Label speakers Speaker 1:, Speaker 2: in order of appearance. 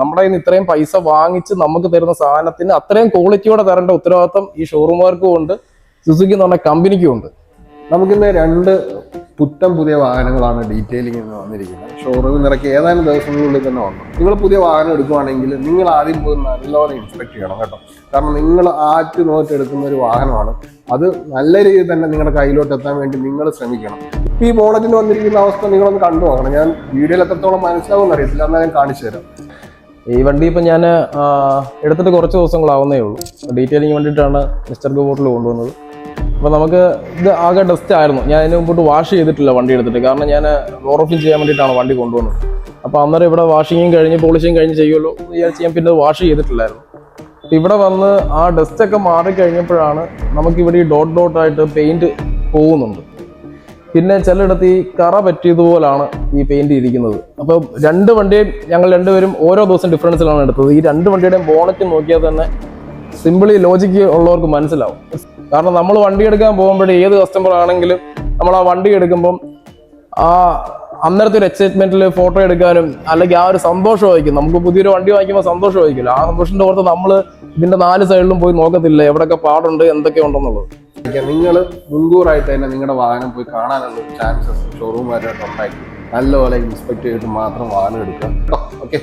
Speaker 1: നമ്മുടെ കയ്യിൽ നിന്ന് ഇത്രയും പൈസ വാങ്ങിച്ച് നമുക്ക് തരുന്ന സാധനത്തിന് അത്രയും ക്വാളിറ്റിയോടെ തരേണ്ട ഉത്തരവാദിത്തം ഈ ഷോറൂമുകാർക്കും ഉണ്ട് സുസുക്കി എന്ന് പറഞ്ഞ കമ്പനിക്കും ഉണ്ട്.
Speaker 2: നമുക്കിന്ന് രണ്ട് പുത്തൻ പുതിയ വാഹനങ്ങളാണ് ഡീറ്റെയിലിംഗ് എന്ന് വന്നിരിക്കുന്നത്. ഷോറൂമിൽ നിറക്കി ഏതാനും ദിവസങ്ങളിൽ തന്നെ വന്നു. നിങ്ങൾ പുതിയ വാഹനം എടുക്കുവാണെങ്കിൽ നിങ്ങൾ ആദ്യം പോയി നല്ലോണം ഇൻസ്പെക്ട് ചെയ്യണം കേട്ടോ. കാരണം നിങ്ങൾ ആറ്റ് നോറ്റ് എടുക്കുന്ന ഒരു വാഹനമാണ്. അത് നല്ല രീതിയിൽ തന്നെ നിങ്ങളുടെ കയ്യിലോട്ട് എത്താൻ വേണ്ടി നിങ്ങൾ ശ്രമിക്കണം. ഈ ബോണറ്റിന് വന്നിരിക്കുന്ന അവസ്ഥ നിങ്ങളൊന്ന് കണ്ടു നോക്കണം ഞാൻ വീഡിയോയിൽ എത്രത്തോളം മനസ്സിലാവുമെന്ന് അറിയത്തില്ല. എന്നാൽ ഞാൻ കാണിച്ചു തരാം
Speaker 1: ഈ വണ്ടി ഇപ്പം ഞാൻ എടുത്തിട്ട് കുറച്ച് ദിവസങ്ങളാവുന്നേ ഉള്ളൂ. ഡീറ്റെയിലിംഗ് വേണ്ടിയിട്ടാണ് മിസ്റ്റർ ഗോബോട്ടിൽ കൊണ്ടുവന്നത്. അപ്പോൾ നമുക്ക് ഇത് ആകെ ഡസ്റ്റ് ആയിരുന്നു. ഞാൻ അതിന് മുമ്പോട്ട് വാഷ് ചെയ്തിട്ടില്ല വണ്ടി എടുത്തിട്ട്. കാരണം ഞാൻ ഓറോഫിൻ ചെയ്യാൻ വേണ്ടിയിട്ടാണ് വണ്ടി കൊണ്ടുവന്നത്. അപ്പോൾ അന്നേരം ഇവിടെ വാഷിങ്ങും കഴിഞ്ഞ് പോളിഷിങ് കഴിഞ്ഞ് ചെയ്യുമല്ലോ വിചാരിച്ച് ഞാൻ പിന്നെ വാഷ് ചെയ്തിട്ടില്ലായിരുന്നു. അപ്പോൾ ഇവിടെ വന്ന് ആ ഡസ്റ്റൊക്കെ മാറിക്കഴിഞ്ഞപ്പോഴാണ് നമുക്കിവിടെ ഈ ഡോട്ട് ഡോട്ടായിട്ട് പെയിന്റ് പോകുന്നുണ്ട്. പിന്നെ ചിലയിടത്ത് ഈ കറ പറ്റിയതുപോലാണ് ഈ പെയിന്റ് ഇരിക്കുന്നത് അപ്പോൾ രണ്ട് വണ്ടിയും ഞങ്ങൾ രണ്ടുപേരും ഓരോ ദിവസം ഡിഫറൻസിലാണ് എടുത്തത്. ഈ രണ്ട് വണ്ടിയുടെയും ബോണറ്റ് നോക്കിയാൽ തന്നെ സിമ്പിളി ലോജിക്ക് ഉള്ളവർക്ക് മനസ്സിലാവും. കാരണം നമ്മൾ വണ്ടി എടുക്കാൻ പോകുമ്പോഴേ ഏത് കസ്റ്റമർ ആണെങ്കിലും നമ്മൾ ആ വണ്ടി എടുക്കുമ്പം ആ അന്നേരത്തെ ഒരു എക്സൈറ്റ്മെന്റിൽ ഫോട്ടോ എടുക്കാനും അല്ലെങ്കിൽ ആ ഒരു സന്തോഷം സന്തോഷമായിരിക്കും നമുക്ക് പുതിയൊരു വണ്ടി വാങ്ങിക്കുമ്പോൾ സന്തോഷമായിരിക്കില്ല ആ സന്തോഷത്തിന്റെ ഓർത്ത് നമ്മൾ ഇതിന്റെ നാല് സൈഡിലും പോയി നോക്കത്തില്ല. എവിടെയൊക്കെ പാടുണ്ട് എന്തൊക്കെ ഉണ്ടെന്നുള്ളത്
Speaker 2: നിങ്ങൾ മുൻകൂറായിട്ട് തന്നെ നിങ്ങളുടെ വാഹനം പോയി കാണാനുള്ള ചാൻസസ് ഷോറൂമുകാരായിട്ട് ഉണ്ടായിരിക്കും. നല്ലപോലെ ഇൻസ്പെക്ട് ചെയ്തിട്ട് മാത്രം വാഹനം എടുക്കുക. ഓക്കെ